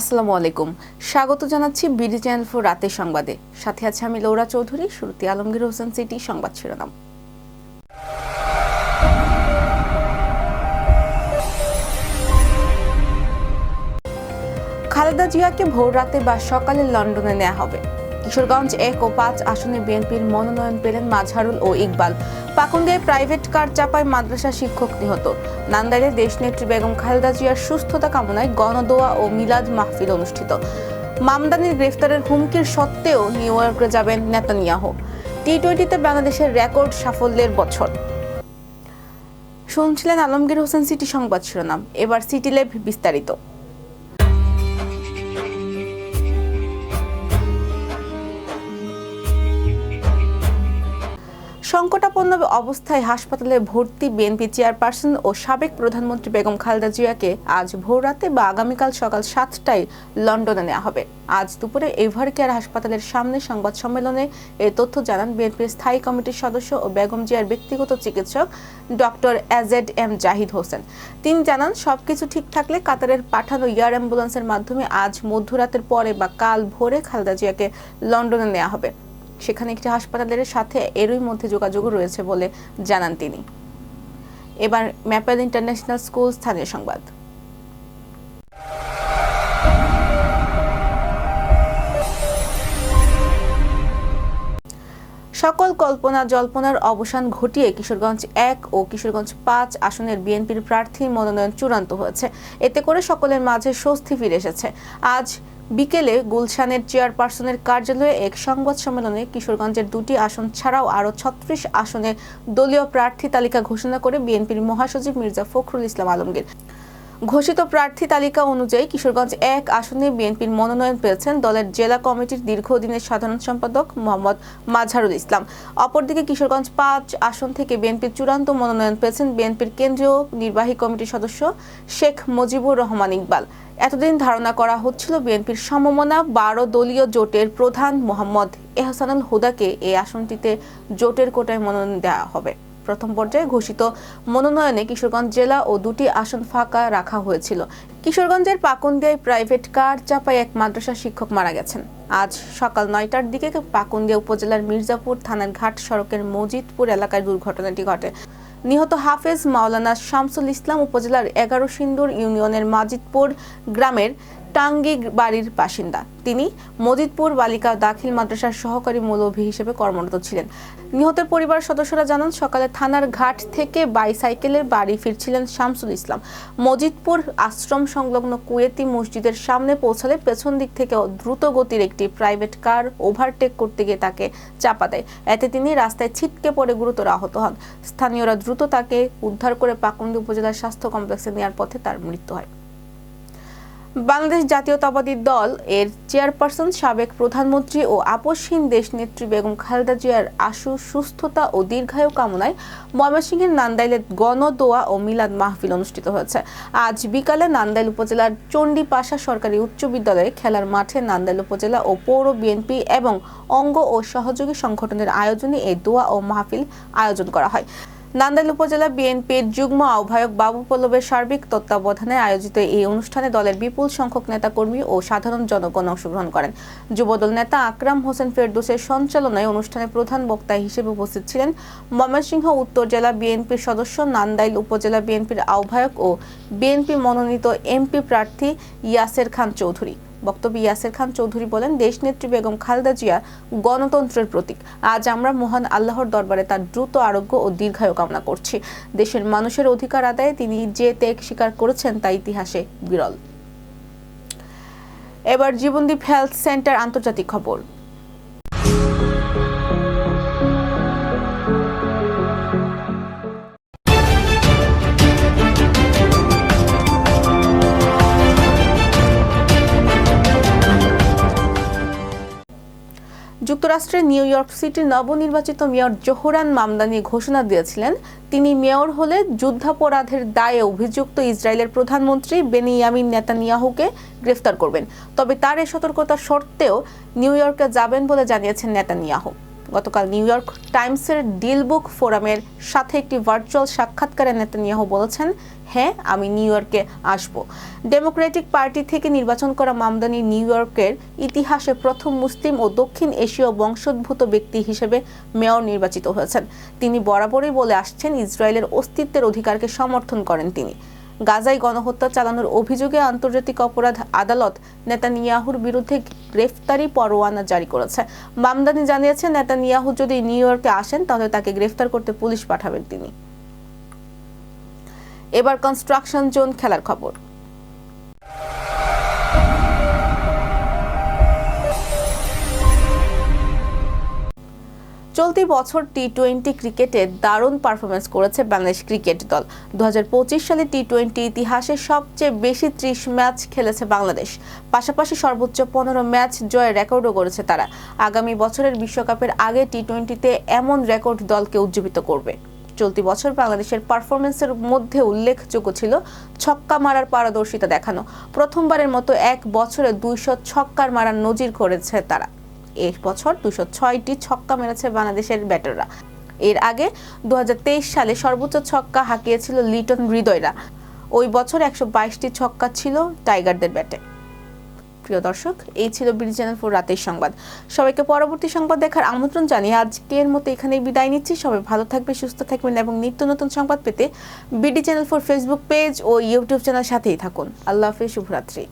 আসসালামু আলাইকুম। স্বাগত জানাচ্ছি বিডি চ্যানেল ফোর রাতের সংবাদে। সাথে আছে আমি লৌরা চৌধুরী, শুরুতে আলমগীর হোসেন সিটি, সংবাদ শিরোনাম। খালেদা জিয়াকে ভোর রাতে বা সকালে লন্ডনে নেওয়া হবে। কিশোরগঞ্জ এক ও পাঁচ আসনে বিএনপির মনোনয়ন পেলেন মাঝহারুল ও ইকবাল। পাকুন্দিয়ায় প্রাইভেট কার চাপায় মাদ্রাসা শিক্ষক নিহত। নান্দাইলে দেশনেত্রী বেগম খালেদা জিয়ার সুস্থতা কামনায় গণদোয়া ও মিলাদ মাহফিল অনুষ্ঠিত। মামদানির গ্রেফতারের হুমকির সত্ত্বেও নিউ ইয়র্কে যাবেন নেতানিয়াহ। টি টোয়েন্টিতে বাংলাদেশের রেকর্ড সাফল্যের বছর। শুনছিলেন আলমগীর হোসেন সিটি সংবাদ শিরোনাম। এবার সিটি লেভ বিস্তারিত। সংকটাপন্ন অবস্থায় হাসপাতালে ভর্তি বিএনপি চেয়ারপারসন ও সাবেক প্রধানমন্ত্রী বেগম খালেদা জিয়াকে আজ ভোররাতে বা আগামীকাল সকাল সাতটায় লন্ডনে নেওয়া হবে। আজ দুপুরে এভার কেয়ার হাসপাতালের সামনে সংবাদ সম্মেলনে এ তথ্য জানান বিএনপির স্থায়ী কমিটির সদস্য ও বেগম জিয়ার ব্যক্তিগত চিকিৎসক doctor A Z M Zahid Hossain. তিনি জানান, সবকিছু ঠিক থাকলে কাতারের পাঠানো এয়ার অ্যাম্বুলেন্সের মাধ্যমে আজ মধ্যরাতের পরে বা কাল ভোরে খালেদা জিয়াকে লন্ডনে নেওয়া হবে। সেখানে একটি হাসপাতালের সাথে এরই মধ্যে যোগাযোগ রয়েছে বলে জানান তিনি। এবার ম্যাপেল ইন্টারন্যাশনাল স্কুল স্থানীয় সংবাদ। সকল কল্পনা জল্পনার অবসান ঘটিয়ে কিশোরগঞ্জ এক ও কিশোরগঞ্জ পাঁচ আসনের বিএনপির প্রার্থী মনোনয়ন চূড়ান্ত হয়েছে। এতে করে সকলের মাঝে স্বস্তি ফিরে এসেছে। আজ বিকেলে গুলশানের চেয়ারপারসনের কার্যালয়ে এক সংবাদ সম্মেলনে কিশোরগঞ্জের দুটি আসন ছাড়াও আরও ছত্রিশ আসনে দলীয় প্রার্থী তালিকা ঘোষণা করে বিএনপির মহাসচিব মির্জা ফখরুল ইসলাম আলমগীর। ঘোষিত প্রার্থী তালিকা অনুযায়ী কিশোরগঞ্জ এক আসনে বিএনপির মনোনয়ন পেয়েছেন দলের জেলা কমিটির দীর্ঘদিনের সাধারণ সম্পাদক মোহাম্মদ মাজহারুল ইসলাম। অপরদিকে কিশোরগঞ্জ পাঁচ আসন থেকে বিএনপির চূড়ান্ত মনোনয়ন পেয়েছেন বিএনপির কেন্দ্রীয় নির্বাহী কমিটির সদস্য শেখ মুজিবুর রহমান ইকবাল। এতদিন ধারণা করা হচ্ছিল বিএনপির সমমনা বারো দলীয় জোটের প্রধান মোহাম্মদ এহসানুল হুদাকে এই আসনটিতে জোটের কোটায় মনোনয়ন দেওয়া হবে। প্রথম পর্যায়ে ঘোষিত মনোনয়নে কিশোরগঞ্জ জেলা ও দুটি আসন ফাঁকা রাখা হয়েছিল। কিশোরগঞ্জের পাকুন্দিয়ায় প্রাইভেট কার চাপায় এক মাদ্রাসা শিক্ষক মারা গেছেন। আজ সকাল নয়টার দিকে পাকুন্দিয়া উপজেলার মির্জাপুর থানার ঘাট সড়কের মজিদপুর এলাকায় দুর্ঘটনাটি ঘটে। নিহত হাফেজ মাওলানা শামসুল ইসলাম উপজেলার এগারো সিন্দুর ইউনিয়নের মাজিদপুর গ্রামের টাঙ্গি বাড়ির বাসিন্দা। তিনি মজিদপুর বালিকা দাখিল মাদ্রাসার সহকারী মৌলভী হিসেবে কর্মরত ছিলেন। নিহতের পরিবার সদস্যরা জানান, সকালে থানার ঘাট থেকে বাইসাইকেলে বাড়ি ফিরছিলেন শামসুল ইসলাম। মজিদপুর আশ্রম সংলগ্ন কুয়েতি মসজিদের সামনে পৌঁছালে পেছন দিক থেকে দ্রুত গতির একটি প্রাইভেট কার ওভারটেক করতে গিয়ে তাকে চাপা দেয়। এতে তিনি রাস্তায় ছিটকে পড়ে গুরুতর আহত হন। স্থানীয়রা দ্রুত তাকে উদ্ধার করে পাকুন্দি উপজেলার স্বাস্থ্য কমপ্লেক্সে নেওয়ার পথে তার মৃত্যু হয়। বাংলাদেশ জাতীয়তাবাদী দল এর চেয়ারপারসন, সাবেক প্রধানমন্ত্রী ও আপসহীন দেশনেত্রী বেগম খালেদা জিয়ার আশু, সুস্থতা ও দীর্ঘায়ু কামনায় ময়মনসিংহের নান্দাইলে গণদোয়া ও মিলাদ মাহফিল অনুষ্ঠিত হয়েছে। আজ বিকালে নান্দাইল উপজেলার চণ্ডীপাশা সরকারি উচ্চ বিদ্যালয়ে খেলার মাঠে নান্দাইল উপজেলা ও পৌর বিএনপি এবং অঙ্গ ও সহযোগী সংগঠনের আয়োজনে এই দোয়া ও মাহফিল আয়োজন করা হয়। নান্দাইল উপজেলা বিএনপির যুগ্ম আহ্বায়ক বাবু পল্লবের সার্বিক তত্ত্বাবধানে আয়োজিত এই অনুষ্ঠানে দলের বিপুল সংখ্যক নেতাকর্মী ও সাধারণ জনগণ অংশগ্রহণ করেন। যুবদল নেতা আকরাম হোসেন ফেরদোসের সঞ্চালনায় অনুষ্ঠানে প্রধান বক্তা হিসেবে উপস্থিত ছিলেন ময়মনসিংহ উত্তর জেলা বিএনপির সদস্য, নান্দাইল উপজেলা বিএনপির আহ্বায়ক ও বিএনপি মনোনীত এমপি প্রার্থী ইয়াসের খান চৌধুরী। বক্তব্যে ইয়াসের খান চৌধুরী বলেন, দেশনেত্রী বেগম খালেদা জিয়া গণতন্ত্রের প্রতীক। আজ আমরা মহান আল্লাহর দরবারে তার দ্রুত আরোগ্য ও দীর্ঘায়ু কামনা করছি। দেশের মানুষের অধিকার আদায়ে তিনি যে ত্যাগ স্বীকার করেছেন তা ইতিহাসে বিরল। এবার জীবনদীপ হেলথ সেন্টার আন্তর্জাতিক খবর। যুক্তরাষ্ট্রের নিউ ইয়র্ক সিটির নবনির্বাচিত মেয়র জোহরান মামদানি ঘোষণা দিয়েছিলেন। তিনি মেয়র হলে যুদ্ধাপরাধের দায়ে অভিযুক্ত ইসরায়েলের প্রধানমন্ত্রী বেনিয়ামিন নেতানিয়াহুকে গ্রেফতার করবেন। তবে তার এ সতর্কতা সত্ত্বেও নিউ ইয়র্কে যাবেন বলে জানিয়েছেন নেতানিয়াহু। গতকাল নিউ ইয়র্ক টাইমসের ডিল বুক ফোরামের সাথে একটি ভার্চুয়াল সাক্ষাৎকারে নেতানিয়াহু বলেছেন হ্যাঁ আমি নিউ ইয়র্কে আসব। ডেমোক্রেটিক পার্টি থেকে নির্বাচন করা মামদানি নিউ ইয়র্কের ইতিহাসে প্রথম মুসলিম ও দক্ষিণ এশীয় বংশোদ্ভূত ব্যক্তি হিসেবে মেয়র নির্বাচিত হয়েছেন। তিনি বরাবরই বলে আসছেন, ইসরায়েলের অস্তিত্বের অধিকারকে সমর্থন করেন তিনি। গাজায় গণহত্যা চালানোর অভিযোগে আন্তর্জাতিক অপরাধ আদালত নেতানিয়াহুর বিরুদ্ধে গ্রেফতারি পরোয়ানা জারি করেছে। মামদানি জানিয়েছেন নেতানিয়াহু যদি নিউ ইয়র্কে আসেন, তাহলে তাকে গ্রেফতার করতে পুলিশ পাঠাবেন তিনি। এবার কনস্ট্রাকশন জোন খেলার খবর। চলতি বছর টি টোয়েন্টি ক্রিকেটে দারুণ পারফরমেন্স করেছে বাংলাদেশ ক্রিকেট দল। দু হাজার পঁচিশ সালে টি টোয়েন্টি ইতিহাসে সবচেয়ে বেশি ত্রিশ ম্যাচ খেলেছে বাংলাদেশ। পাশাপাশি সর্বোচ্চ পনেরো ম্যাচ জয়ের রেকর্ডও করেছে তারা। আগামী বছরের বিশ্বকাপের আগে টি টোয়েন্টিতে এমন রেকর্ড দলকে উজ্জীবিত করবে। চলতি বছর বাংলাদেশের পারফরমেন্সের মধ্যে উল্লেখযোগ্য ছিল ছক্কা মারার পারদর্শিতা দেখানো। প্রথমবারের মতো এক বছরে দুইশো ছক্কার মারার নজির করেছে তারা। এই বছর দুশো ছয়টি ছক্কা মেরেছে বাংলাদেশের ব্যাটাররা। এর আগে দু হাজার তেইশ সালে সর্বোচ্চ ছক্কা হাঁকিয়েছিল লিটন হৃদয়রা। ওই বছর একশো বাইশটি ছক্কা ছিল টাইগারদের ব্যাটে। প্রিয় দর্শক, এই ছিল বিডি চ্যানেল ফোর রাতের সংবাদ। সবাইকে পরবর্তী সংবাদ দেখার আমন্ত্রণ জানিয়ে আজকের মতো এখানেই বিদায় নিচ্ছি। সবাই ভালো থাকবে সুস্থ থাকবেন এবং নিত্য নতুন সংবাদ পেতে BD channel four Facebook page ও ইউটিউব চ্যানেল সাথেই থাকুন। আল্লাহ হাফিজ, শুভরাত্রি।